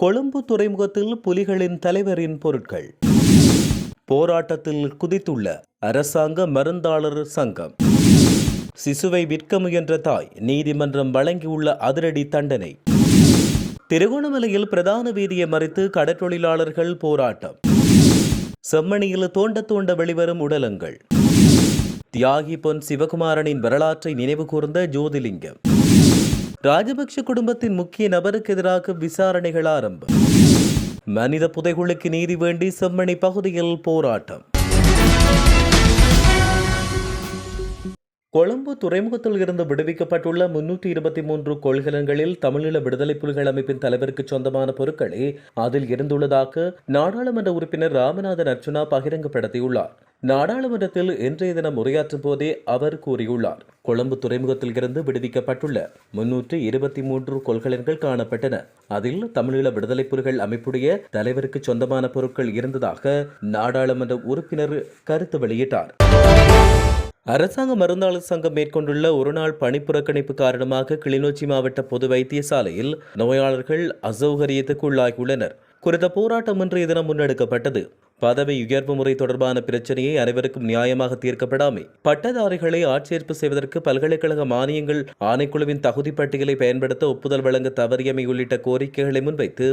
கொழும்பு துறைமுகத்தில் புலிகளின் தலைவரின் பொருட்கள். போராட்டத்தில் குதித்துள்ள அரசாங்க மருந்தாளர் சங்கம். சிசுவை விற்க முயன்ற தாய் நீதிமன்றம் வழங்கியுள்ள அதிரடி தண்டனை. திருகோணமலையில் பிரதான வீதியை மறித்து கடற்றொழிலாளர்கள் போராட்டம். செம்மணியில் தோண்ட தோண்ட வெளிவரும் உடலங்கள். தியாகி பொன் சிவகுமாரனின் வரலாற்றை நினைவு கூர்ந்த ஜோதிலிங்கம். ராஜபக்ஷ குடும்பத்தின் முக்கிய நபருக்கு எதிராக விசாரணைகள் ஆரம்பம். மனித புதைகுழுக்கு நீதி வேண்டி செம்மணி பகுதியில் போராட்டம். கொழும்பு துறைமுகத்தில் இருந்து விடுவிக்கப்பட்டுள்ள முன்னூற்றி இருபத்தி மூன்று கொள்கலன்களில் தமிழீழ விடுதலை புலிகள் அமைப்பின் தலைவருக்கு சொந்தமான பொருட்களே அதில் இருந்துள்ளதாக நாடாளுமன்ற உறுப்பினர் ராமநாதன் அர்ச்சுனா பகிரங்கப்படுத்தியுள்ளார். நாடாளுமன்றத்தில் இன்றைய தினம் உரையாற்றும் போதே அவர் கூறியுள்ளார். கொழும்பு துறைமுகத்தில் இருந்து விடுவிக்கப்பட்டுள்ள முன்னூற்று இருபத்தி மூன்று கொள்கலன்கள் காணப்பட்டன. அதில் தமிழீழ விடுதலை புலிகள் அமைப்புடைய தலைவருக்கு சொந்தமான பொருட்கள் இருந்ததாக நாடாளுமன்ற உறுப்பினர் கருத்து வெளியிட்டார். அரசாங்க மருந்தாளர் சங்கம் மேற்கொண்டுள்ள ஒருநாள் பணிப்புறக்கணிப்பு காரணமாக கிளிநொச்சி மாவட்ட பொது வைத்தியசாலையில் நோயாளர்கள் அசௌகரியத்துக்கு உள்ளாகியுள்ளனர். குறித்த போராட்டம் இன்றைய தினம் முன்னெடுக்கப்பட்டது. பதவி உயர்வு முறை தொடர்பான பிரச்சனையை அனைவருக்கும் நியாயமாக தீர்க்கப்படாமை. பட்டதாரிகளை ஆட்சேர்ப்பு செய்வதற்கு பல்கலைக்கழக மானியங்கள் ஆணைக்குழுவின் தகுதி பட்டியலை பயன்படுத்த ஒப்புதல் வழங்க தவறியமை உள்ளிட்ட கோரிக்கைகளை முன்வைத்து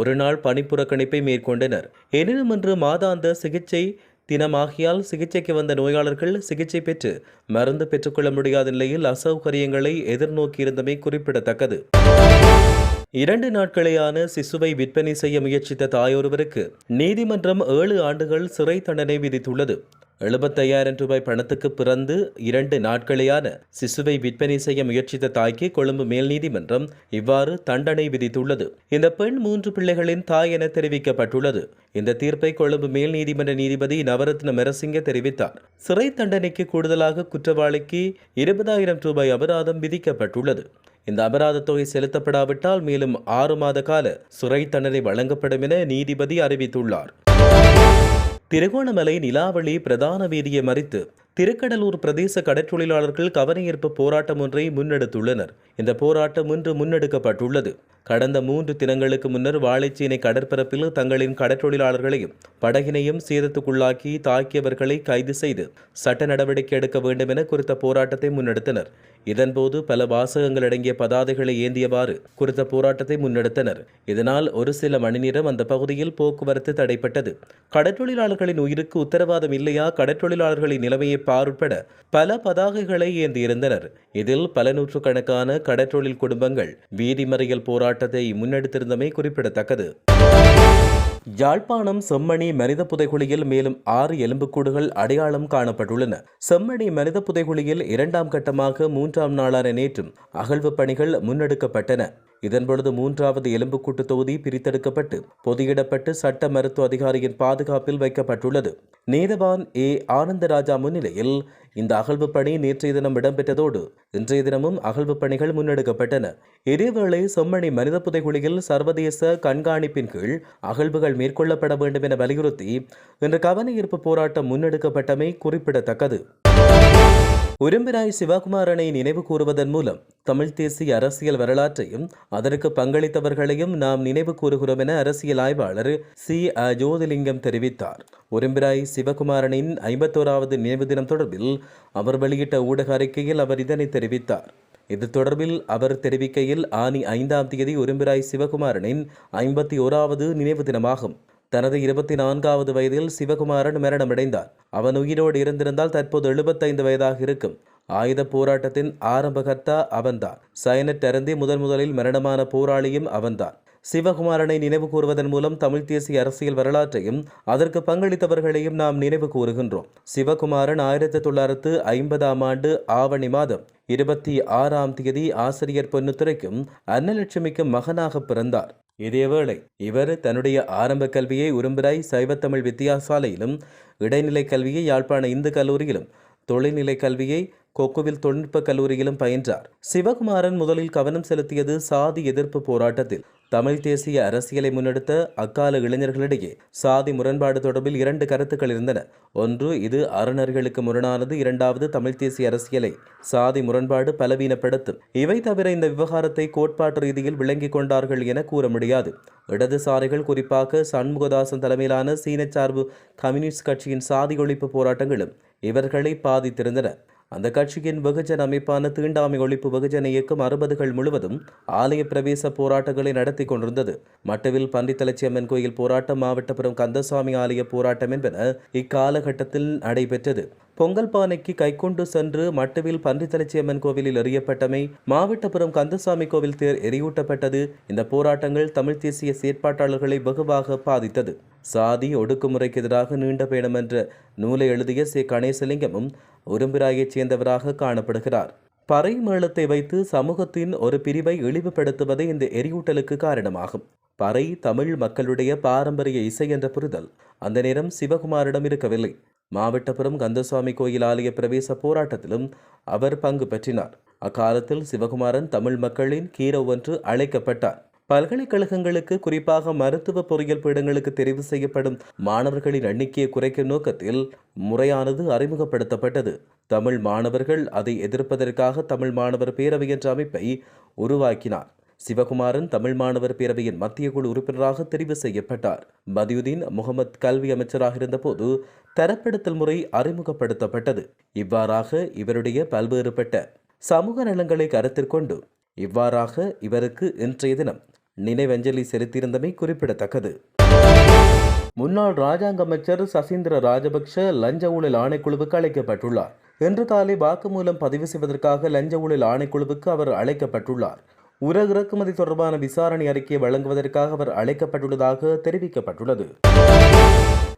ஒருநாள் பணிப்புறக்கணிப்பை மேற்கொண்டனர். எனினும் இன்று மாதாந்த சிகிச்சை தினமாகியால் சிகிச்சைக்கு வந்த நோயாளர்கள் சிகிச்சை பெற்று மருந்து பெற்றுக்கொள்ள முடியாத நிலையில் அசௌகரியங்களை எதிர்நோக்கியிருந்தமை குறிப்பிடத்தக்கது. இரண்டு நாட்களேயான சிசுவை விற்பனை செய்ய முயற்சித்த தாயொருவருக்கு நீதிமன்றம் ஏழு ஆண்டுகள் சிறை தண்டனை விதித்துள்ளது. எழுபத்தையாயிரம் ரூபாய் பணத்துக்கு பிறந்து இரண்டு நாட்களேயான சிசுவை விற்பனை செய்ய முயற்சித்த தாய்க்கு கொழும்பு மேல் நீதிமன்றம் இவ்வாறு தண்டனை விதித்துள்ளது. இந்த பெண் மூன்று பிள்ளைகளின் தாய் என தெரிவிக்கப்பட்டுள்ளது. இந்த தீர்ப்பை கொழும்பு மேல் நீதிமன்ற நீதிபதி நவரத்ன மெரசிங்க தெரிவித்தார். சிறை தண்டனைக்கு கூடுதலாக குற்றவாளிக்கு இருபதாயிரம் ரூபாய் அபராதம் விதிக்கப்பட்டுள்ளது. இந்த அபராத தொகை செலுத்தப்படாவிட்டால் மேலும் ஆறு மாத கால சுரை தண்டனை வழங்கப்படும் என நீதிபதி அறிவித்துள்ளார். திருகோணமலை நிலாவளி பிரதான வீதியை மறித்து திருக்கடலூர் பிரதேச கடற்றொழிலாளர்கள் கவனஈர்ப்பு போராட்டம் ஒன்றை முன்னெடுத்துள்ளனர். இந்த போராட்டம் இன்று முன்னெடுக்கப்பட்டுள்ளது. கடந்த மூன்று தினங்களுக்கு முன்னர் வாழைச்சீனை கடற்பரப்பில் தங்களின் கடற்றொழிலாளர்களையும் படகினையும் சேதத்துக்குள்ளாக்கி தாக்கியவர்களை கைது செய்து சட்ட நடவடிக்கை எடுக்க வேண்டும் என குறித்த போராட்டத்தை முன்னெடுத்தனர். இதன்போது பல வாசகங்கள் அடங்கிய பதாதைகளை ஏந்தியவாறு குறித்த போராட்டத்தை முன்னெடுத்தனர். இதனால் ஒரு சில மணி நேரம் அந்த பகுதியில் போக்குவரத்து தடைப்பட்டது. கடற்றொழிலாளர்களின் உயிருக்கு உத்தரவாதம் இல்லையா? கடற்றொழிலாளர்களின் நிலைமையை பாருட்பட பல பதாகைகளை ஏந்தியிருந்தனர். இதில் பல நூற்றுக்கணக்கான கடற்றொழில் குடும்பங்கள் வீதிமறியல் போராட்டத்தை முன்னெடுத்திருந்தமை குறிப்பிடத்தக்கது. யாழ்ப்பாணம் செம்மணி மனித புதைகுழியில் மேலும் ஆறு எலும்புக்கூடுகள் அடையாளம் காணப்பட்டுள்ளன. செம்மணி மனித புதைகுழியில் இரண்டாம் கட்டமாக மூன்றாம் நாளான நேற்றும் அகழ்வு பணிகள் முன்னெடுக்கப்பட்டன. இதன்பொழுது மூன்றாவது எலும்புக்கூட்டு தொகுதி பிரித்தெடுக்கப்பட்டு பொதியிடப்பட்டு சட்ட மருத்துவ அதிகாரியின் பாதுகாப்பில் வைக்கப்பட்டுள்ளது. நீதவான் ஏ. ஆனந்தராஜா முன்னிலையில் இந்த அகழ்வு பணி நேற்றைய தினம் இடம்பெற்றதோடு இன்றைய தினமும் அகழ்வு பணிகள் முன்னெடுக்கப்பட்டன. இதேவேளை செம்மணி மனித புதைகுழியில் சர்வதேச கண்காணிப்பின் கீழ் அகழ்வுகள் மேற்கொள்ளப்பட வேண்டும் என வலியுறுத்தி இன்று கவனஈர்ப்பு போராட்டம் முன்னெடுக்கப்பட்டமை குறிப்பிடத்தக்கது. உரும்பிராய் சிவகுமாரனை நினைவு கூறுவதன் மூலம் தமிழ் தேசிய அரசியல் வரலாற்றையும் அதற்கு பங்களித்தவர்களையும் நாம் நினைவு கூறுகிறோம் என அரசியல் ஆய்வாளர் சி. அ. ஜோதிலிங்கம் தெரிவித்தார். உரும்பிராய் சிவகுமாரனின் ஐம்பத்தோராவது நினைவு தினம் தொடர்பில் அவர் வெளியிட்ட ஊடக அறிக்கையில் அவர் இதனை தெரிவித்தார். இது தொடர்பில் அவர் தெரிவிக்கையில் ஆனி ஐந்தாம் தேதி உரும்பிராய் சிவகுமாரனின் ஐம்பத்தி ஓராவது நினைவு தினமாகும். தனது இருபத்தி நான்காவது வயதில் சிவகுமாரன் மரணமடைந்தார். அவன் உயிரோடு இருந்திருந்தால் தற்போது எழுபத்தைந்து வயதாக இருக்கும். ஆயுத போராட்டத்தின் ஆரம்பகர்த்தா அவன்தான். சயனட் அருந்தி முதன் முதலில் மரணமான போராளியும் அவன்தான். சிவகுமாரனை நினைவு கூறுவதன் மூலம் தமிழ் தேசிய அரசியல் வரலாற்றையும் அதற்கு பங்களித்தவர்களையும் நாம் நினைவு கூறுகின்றோம். சிவகுமாரன் ஆயிரத்தி தொள்ளாயிரத்து ஐம்பதாம் ஆண்டு ஆவணி மாதம் இருபத்தி ஆறாம் தேதி ஆசிரியர் பொன்னுத்துறைக்கும் அன்னலட்சுமிக்கும் மகனாக பிறந்தார். இதேவேளை இவர் தன்னுடைய ஆரம்ப கல்வியை உரும்பிராய் சைவத்தமிழ் வித்தியாசாலையிலும் இடைநிலை கல்வியை யாழ்ப்பாண இந்து கல்லூரியிலும் தொழில்நிலை கல்வியை கொக்குவில் தொழில்நுட்ப கல்லூரியிலும் பயின்றார். சிவகுமாரன் முதலில் கவனம் செலுத்தியது சாதி எதிர்ப்பு போராட்டத்தில். தமிழ் தேசிய அரசியலை முன்னெடுத்த அக்கால இளைஞர்களிடையே சாதி முரண்பாடு தொடர்பில் இரண்டு கருத்துக்கள் இருந்தன. ஒன்று இது அரணர்களுக்கு முரணானது. இரண்டாவது தமிழ் தேசிய அரசியலை சாதி முரண்பாடு பலவீனப்படுத்தும். இவை தவிர இந்த விவகாரத்தை கோட்பாட்டு ரீதியில் விளங்கிக் கொண்டார்கள் என கூற முடியாது. இடதுசாரிகள் குறிப்பாக சண்முகதாசன் தலைமையிலான சீனச்சார்பு கம்யூனிஸ்ட் கட்சியின் சாதி ஒழிப்பு போராட்டங்களும் இவர்களை பாதித்திருந்தன. அந்த கட்சியின் வெகுஜன அமைப்பான தீண்டாமை ஒழிப்பு வெகுஜன இயக்கம் அறுபதுகள் முழுவதும் ஆலய பிரவேச போராட்டங்களை நடத்தி கொண்டிருந்தது. மட்டுவில் பன்றித்தலைச்சியம்மன் கோயில் போராட்டம் மாவட்டபுரம் கந்தசாமி ஆலய போராட்டம் என்பன இக்காலகட்டத்தில் நடைபெற்றது. பொங்கல் பானைக்கு கைக்கொண்டு சென்று மட்டுவில் பன்றித்தலச்சியம்மன் கோவிலில் எறியப்பட்டமை மாவட்டபுரம் கந்தசாமி கோவில் தேர் எரியூட்டப்பட்டது. இந்த போராட்டங்கள் தமிழ் தேசிய செயற்பாட்டாளர்களை வெகுவாக பாதித்தது. சாதி ஒடுக்குமுறைக்கு எதிராக நீண்ட பயணம் என்ற நூலை எழுதிய சே. கணேசலிங்கமும் உரும்பிராயைச் சேர்ந்தவராக காணப்படுகிறார். பறை மேளத்தை வைத்து சமூகத்தின் ஒரு பிரிவை இழிவுபடுத்துவதே இந்த எரியூட்டலுக்கு காரணமாகும். பறை தமிழ் மக்களுடைய பாரம்பரிய இசை என்ற புரிதல் அந்த நேரம் சிவகுமாரிடம் இருக்கவில்லை. மாவட்டபுரம் கந்தசுவாமி கோயில் ஆலய பிரவேச போராட்டத்திலும் அவர் பங்கு பெற்றினார். அக்காலத்தில் சிவகுமாரன் தமிழ் மக்களின் கீரோ என்று அழைக்கப்பட்டார். பல்கலைக்கழகங்களுக்கு குறிப்பாக மருத்துவ பொறியியல் பீடங்களுக்கு தெரிவு செய்யப்படும் மாணவர்களின் எண்ணிக்கையை குறைக்கும் நோக்கத்தில் முறையானது அறிமுகப்படுத்தப்பட்டது. தமிழ் மாணவர்கள் அதை எதிர்ப்பதற்காக தமிழ் மாணவர் பேரவை என்ற அமைப்பை உருவாக்கினார். சிவகுமாரன் தமிழ் மாணவர் பேரவையின் மத்திய குழு உறுப்பினராக தெரிவு செய்யப்பட்டார். மதியுதீன் முகமது கல்வி அமைச்சராக இருந்தபோது தரப்படுத்தல் முறை அறிமுகப்படுத்தப்பட்டது. இவ்வாறாக இவருடைய பல்வேறுபட்ட சமூக நலங்களை கருத்தில் கொண்டு இவ்வாறாக இவருக்கு இன்றைய தினம் நினைவஞ்சலி செலுத்தியிருந்தமை குறிப்பிடத்தக்கது. முன்னாள் ராஜாங்க அமைச்சர் சசீந்திர ராஜபக்ஷ லஞ்ச ஊழல் ஆணைக்குழுவுக்கு அழைக்கப்பட்டுள்ளார். இன்று காலை வாக்குமூலம் பதிவு செய்வதற்காக லஞ்ச ஊழல் ஆணைக்குழுவுக்கு அவர் அழைக்கப்பட்டுள்ளார். உர இறக்குமதி தொடர்பான விசாரணை அறிக்கையை வழங்குவதற்காக அவர் அழைக்கப்பட்டுள்ளதாக தெரிவிக்கப்பட்டுள்ளது.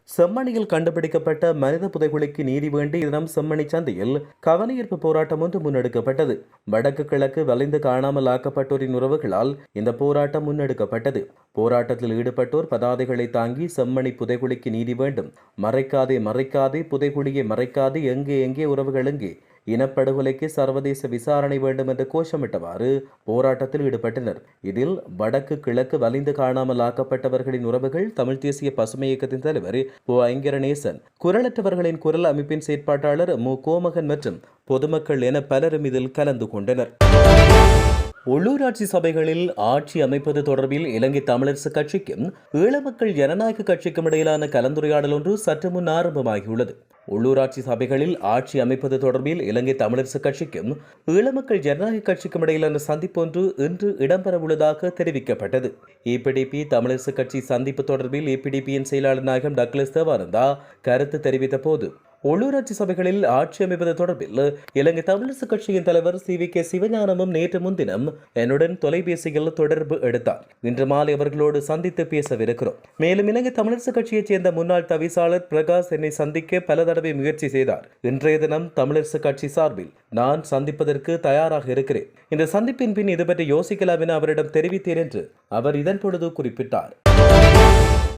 செம்மணியில் கண்டுபிடிக்கப்பட்ட மனித புதைகுழிக்கு நீதி வேண்டி இதனம் செம்மணி சந்தையில் கவனஈர்ப்பு போராட்டம் ஒன்று முன்னெடுக்கப்பட்டது. வடக்கு கிழக்கு வளைந்து காணாமல் ஆக்கப்பட்டோரின் உறவுகளால் இந்த போராட்டம் முன்னெடுக்கப்பட்டது. போராட்டத்தில் ஈடுபட்டோர் பதாதைகளை தாங்கி செம்மணி புதைகுழிக்கு நீதி வேண்டும். மறைக்காதே மறைக்காதே புதைகுழியை மறைக்காதே எங்கே எங்கே உறவுகள் எங்கே? இனப்படுகொலைக்கு சர்வதேச விசாரணை வேண்டும் என்று கோஷமிட்டவாறு போராட்டத்தில் ஈடுபட்டனர். இதில் வடக்கு கிழக்கு வலிந்து காணாமல் ஆக்கப்பட்டவர்களின் உறவுகள் தமிழ் தேசிய பசுமை இயக்கத்தின் தலைவர் ஓ ஐங்கரநேசன் குரலற்றவர்களின் குரல் அமைப்பின் செயற்பாட்டாளர் மு. கோமகன் மற்றும் பொதுமக்கள் என பலரும் இதில் கலந்து கொண்டனர். உள்ளூராட்சி சபைகளில் ஆட்சி அமைப்பது தொடர்பில் இலங்கை தமிழரசு கட்சிக்கும் ஈழமக்கள் ஜனநாயக கட்சிக்கும் இடையிலான கலந்துரையாடல் ஒன்று சற்று முன் ஆரம்பமாகியுள்ளது. உள்ளூராட்சி சபைகளில் ஆட்சி அமைப்பது தொடர்பில் இலங்கை தமிழரசு கட்சிக்கும் ஈழமக்கள் ஜனநாயக கட்சிக்கும் இடையிலான சந்திப்பு ஒன்று இன்று இடம்பெறவுள்ளதாக தெரிவிக்கப்பட்டது. இபிடிபி தமிழரசு கட்சி சந்திப்பு தொடர்பில் இபிடிபியின் செயலாளர் நாயகம் டக்ளஸ் தேவானந்தா கருத்து தெரிவித்த போது உள்ளூராட்சி சபைகளில் ஆட்சி அமைப்பது தொடர்பில் இலங்கை தமிழரசு கட்சியின் தலைவர் சி வி கே சிவஞானமும் நேற்று முன்தினம் என்னுடன் தொலைபேசியில் தொடர்பு எடுத்தார். இன்று மாலை அவர்களோடு சந்தித்து பேசவிருக்கிறோம். மேலும் இலங்கை தமிழரசு கட்சியைச் சேர்ந்த முன்னாள் தவிசாளர் பிரகாஷ் என்னை சந்திக்க பல தடவை முயற்சி செய்தார். இன்றைய தினம் தமிழரசு கட்சி சார்பில் நான் சந்திப்பதற்கு தயாராக இருக்கிறேன். இந்த சந்திப்பின் பின் இது பற்றி யோசிக்கலாம் என அவரிடம் தெரிவித்தேன் என்று அவர் இதன் பொழுது குறிப்பிட்டார்.